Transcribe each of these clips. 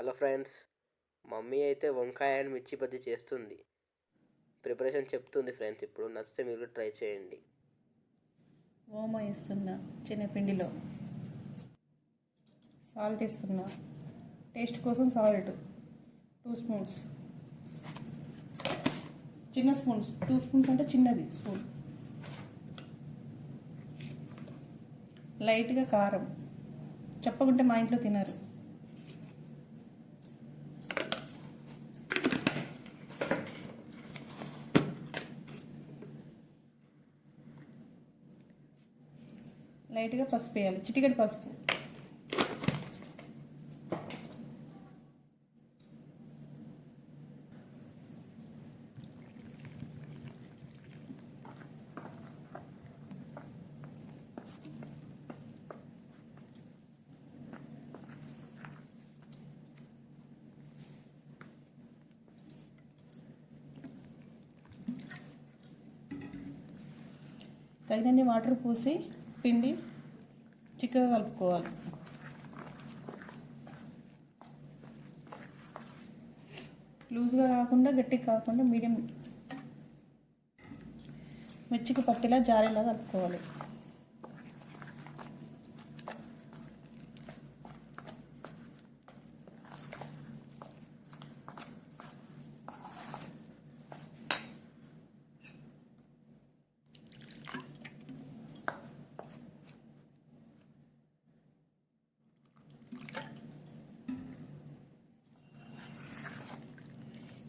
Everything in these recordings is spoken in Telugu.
హలో ఫ్రెండ్స్ మమ్మీ అయితే వంకాయ అండ్ మిర్చి బజ్జీ చేస్తుంది. ప్రిపరేషన్ చెప్తుంది ఫ్రెండ్స్ ఇప్పుడు నచ్చితే మీరు ట్రై చేయండి. ఓమ వేస్తున్నా చిన్నపిండిలో. సాల్ట్ వేస్తున్నా. టేస్ట్ కోసం సాల్ట్ టూ స్పూన్స్. చిన్న స్పూన్స్ టూ స్పూన్స్ అంటే చిన్నది స్పూన్. లైట్గా కారం. చెప్పకుంటే మా ఇంట్లో తినరు. లైట్గా పసుపు వేయాలి. చిటికెడు పసుపు. తగినన్ని వాటర్ పోసి పిండి చిక్కగా కలుపుకోవాలి. లూజ్గా కాకుండా గట్టిగా కాకుండా మీడియం. మిర్చికి పట్టేలా జారేలా కలుపుకోవాలి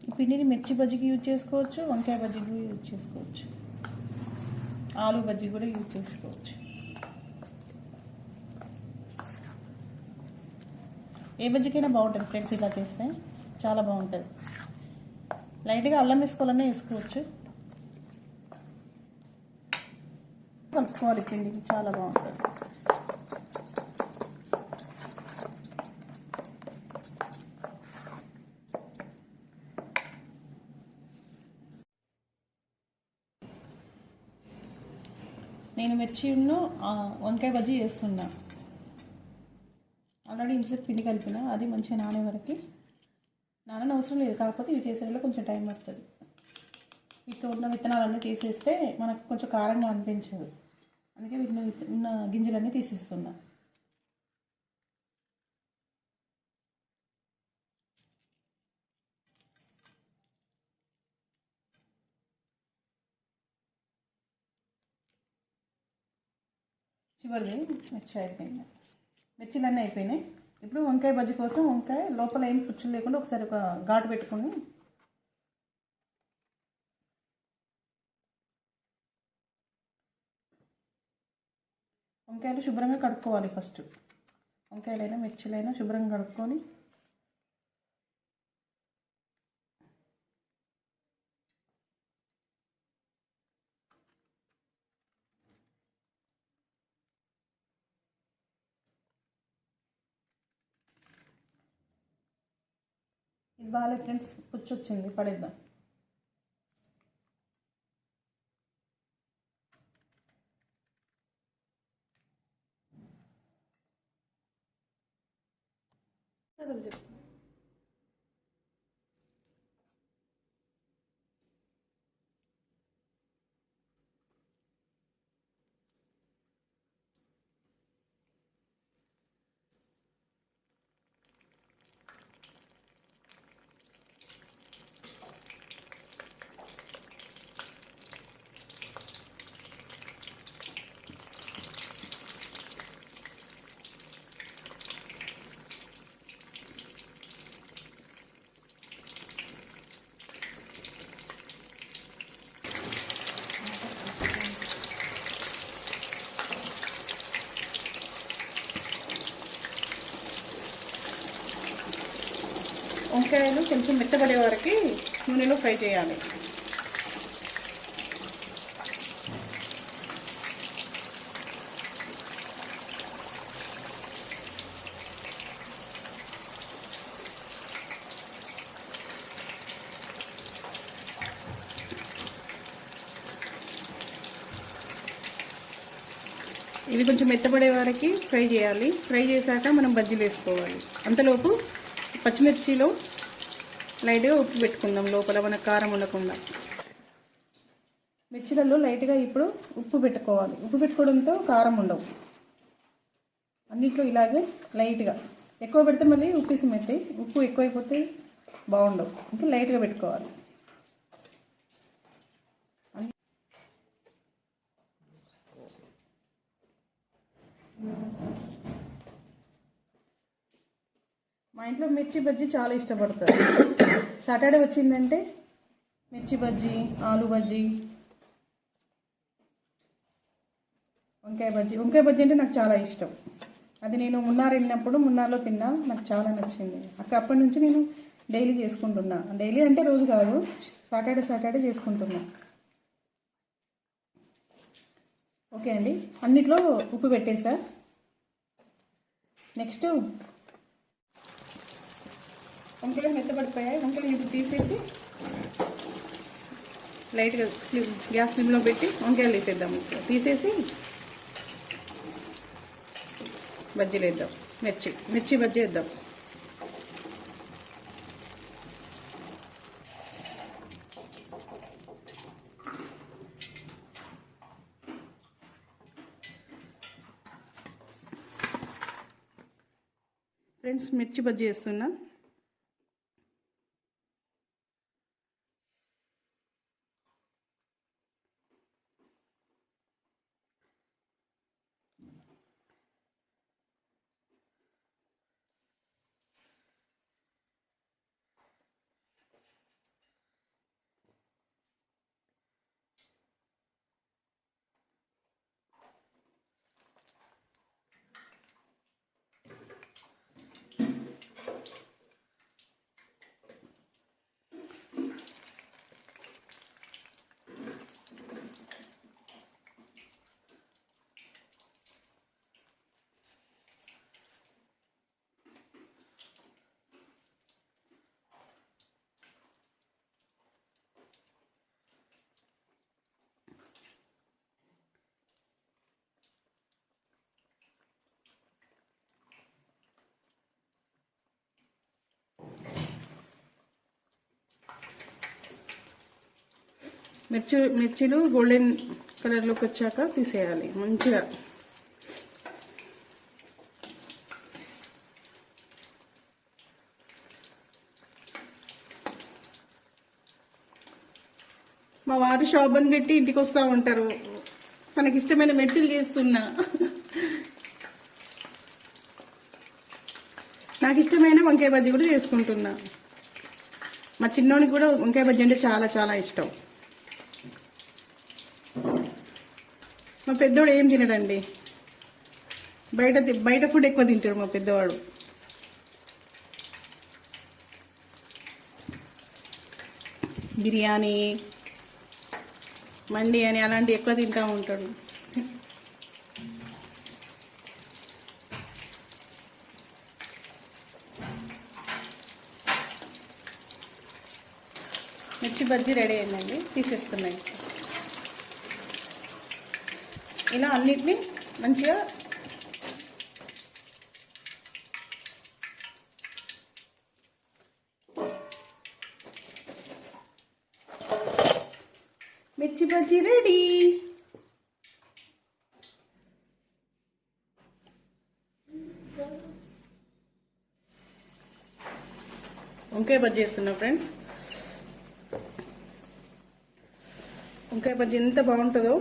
ఈ పిండిని మిర్చి బజ్జీకి యూజ్ చేసుకోవచ్చు వంకాయ బజ్జీకి యూజ్ చేసుకోవచ్చు. ఆలు బజ్జీ కూడా యూజ్ చేసుకోవచ్చు. ఏ బజ్జీకైనా బాగుంటుంది ఫ్రెండ్స్ ఇలా చేస్తే చాలా బాగుంటుంది. లైట్గా అల్లం వేసుకోవాలన్నా వేసుకోవచ్చు. కలుపుకోవాలి పిండికి చాలా బాగుంటుంది. నేను మిర్చిను వంకాయ బజ్జీ చేస్తున్నా. ఆల్రెడీ ఇంతసేపు పిండి కలిపిన అది మంచిగా నానే వరకు. నానని అవసరం లేదు కాకపోతే ఇవి చేసేలో కొంచెం టైం పడుతుంది. వీటిలో ఉన్న విత్తనాలన్నీ తీసేస్తే మనకు కొంచెం కారంగా అనిపించదు. అందుకే వీటిని ఉన్న గింజలన్నీ తీసేస్తున్నా. చివరిది మిర్చి అయిపోయింది. మిర్చిలన్నీ అయిపోయినాయి. ఇప్పుడు వంకాయ బజ్జీ కోసం వంకాయ లోపల ఏం పుచ్చులు లేకుండా ఒకసారి ఒక ఘాటు పెట్టుకుని వంకాయలు శుభ్రంగా కడుక్కోవాలి ఫస్ట్. వంకాయలైనా మిర్చిలైనా శుభ్రంగా కడుక్కొని బాగాలే ఫ్రెండ్స్ పుచ్చు పడేద్దాం అడుగు చెప్పు వంకాయలు కొంచెం మెత్తబడే వరకు నూనెలో ఫ్రై చేయాలి. ఇవి కొంచెం మెత్తబడే వరకు ఫ్రై చేయాలి. ఫ్రై చేశాక మనం బజ్జీలు వేసుకోవాలి. అంతలోపు పచ్చిమిర్చిలో లైట్గా ఉప్పు పెట్టుకుందాం లోపల మన కారం ఉండకుండా. మిర్చిలలో లైట్గా ఇప్పుడు ఉప్పు పెట్టుకోవాలి. ఉప్పు పెట్టుకోవడంతో కారం ఉండవు. అన్నిట్లో ఇలాగే లైట్గా. ఎక్కువ పెడితే మళ్ళీ ఉప్పిసి మెత్తాయి. ఉప్పు ఎక్కువైపోతే బాగుండవు. ఇంకా లైట్గా పెట్టుకోవాలి. మా ఇంట్లో మిర్చి బజ్జీ చాలా ఇష్టపడతారు. సాటర్డే వచ్చిందంటే మిర్చి బజ్జీ ఆలు బజ్జీ వంకాయ బజ్జీ. వంకాయ బజ్జీ అంటే నాకు చాలా ఇష్టం. అది నేను మున్నార్ వెళ్ళినప్పుడు మున్నార్లో తిన్నా నాకు చాలా నచ్చింది. అక్క అప్పటి నుంచి నేను డైలీ చేసుకుంటున్నా. డైలీ అంటే రోజు కాదు సాటర్డే సాటర్డే చేసుకుంటున్నా. ఓకే అండి. అన్నిట్లో ఉప్పు పెట్టేసా. నెక్స్ట్ వంకాయలు మెత్తబడిపోయాయి వంకాయలు ఇప్పుడు తీసేసి లైట్గా స్లిమ్ గ్యాస్ స్లిమ్లో పెట్టి వంకాయలు తీసేద్దాం తీసేసి బజ్జీలు వేద్దాం. మిర్చి మిర్చి బజ్జీ వేద్దాం. ఫ్రెండ్స్ మిర్చి బజ్జీ వేస్తున్నా. మిర్చి మిర్చిలు గోల్డెన్ కలర్లోకి వచ్చాక తీసేయాలి మంచిగా. మా వారు షాప్ పెట్టి ఇంటికి వస్తూ ఉంటారు. తనకి ఇష్టమైన మిర్చిలు చేస్తున్నా. నాకు ఇష్టమైన వంకాయ బజ్జీ కూడా చేసుకుంటున్నా. మా చిన్నోనికి కూడా వంకాయ బజ్జీ అంటే చాలా చాలా ఇష్టం. మా పెద్దోడు ఏం తినడండి? బయట తి- బయట ఫుడ్ ఎక్కువ తింటాడు మా పెద్దవాడు. బిర్యానీ మండి అని అలాంటివి ఎక్కువ తింటూ ఉంటాడు. మిర్చి బజ్జీ రెడీ అయిందండి తీసేస్తున్నాయి. ఇలా అన్నిటినీ మంచిగా మిర్చి బజ్జీ రెడీ. వంకాయ బజ్జీ చేస్తున్నా ఫ్రెండ్స్. వంకాయ బజ్జీ ఎంత బాగుంటుందో.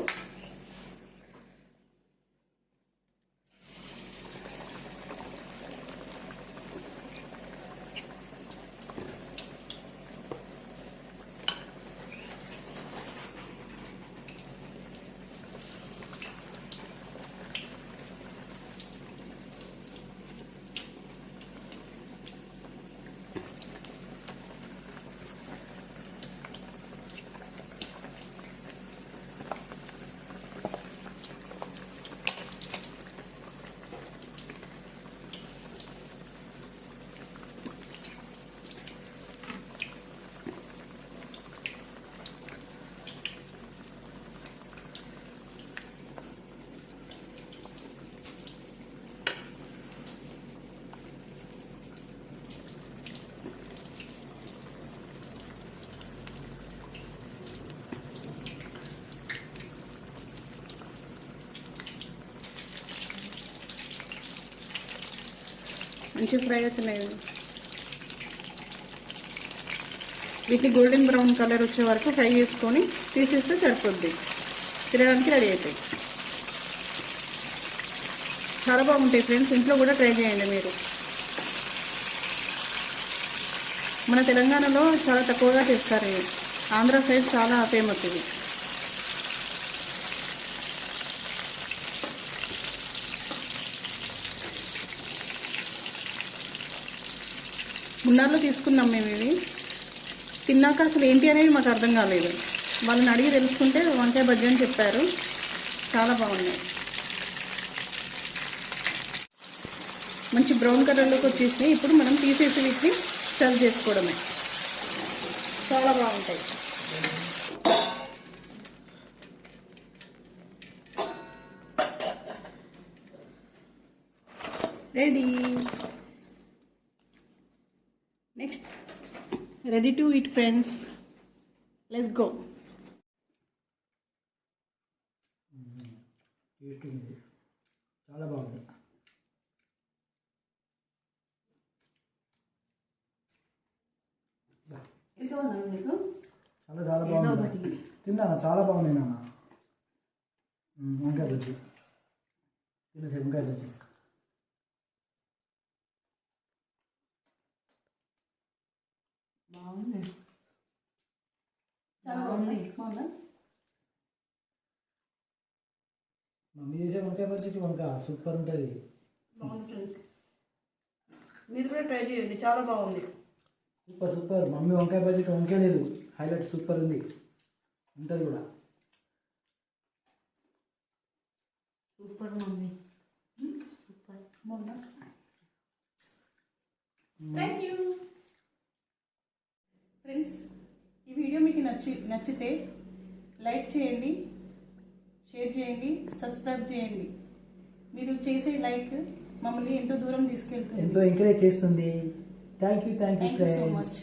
మంచిగా ఫ్రై అవుతున్నాయి వీటిని గోల్డెన్ బ్రౌన్ కలర్ వచ్చే వరకు ఫ్రై చేసుకొని తీసేస్తే సరిపోద్ది. తినడానికి రెడీ అవుతాయి చాలా బాగుంటాయి ఫ్రెండ్స్ ఇంట్లో కూడా ట్రై చేయండి మీరు. మన తెలంగాణలో చాలా తక్కువగా చేస్తారు ఆంధ్ర సైడ్ చాలా ఫేమస్ ఇది మున్నార్లో తీసుకున్నాం మేము ఇవి. తిన్నాక అసలు ఏంటి అనేది మాకు అర్థం కాలేదు. వాళ్ళని అడిగి తెలుసుకుంటే వంకాయ బజ్జీ అని చెప్పారు. చాలా బాగున్నాయి. మంచి బ్రౌన్ కలర్లోకి వచ్చేసి ఇప్పుడు మనం తీసేసి వీటిని సర్వ్ చేసుకోవడమే. చాలా బాగుంటాయి. Ready next ready to eat friends let's go ఉంది చాలా బాగుంది. చాలా చాలా బాగుంది తిన్నాను చాలా బాగుంది నాన్న వంకాయ బజ్జీ తినేసి వంకాయ బజ్జీ బాగుంది చాలా బాగుంది బాగుందా మమ్మీ చేసే వంకాయ బజ్జీకి వంకాయ సూపర్ ఉంటుంది. బాగుంది ఫ్రెండ్స్ మీరు కూడా ట్రై చేయండి చాలా బాగుంది. Super super. మమ్మీ వంకాయ బజ్జీకి వంకాయ లేదు. హైలైట్ సూపర్ ఉంది. ఉంటుంది కూడా. Super mummy. Super. Thank you friends ఈ వీడియో మీకు నచ్చి నచ్చితే లైక్ చేయండి షేర్ చేయండి సబ్స్క్రైబ్ చేయండి. మీరు చేసే లైక్ మమ్మల్ని ఎంతో దూరం తీసుకెళ్తుంది. ఎంతో ఎంకరేజ్ చేస్తుంది. Thank you thank you so much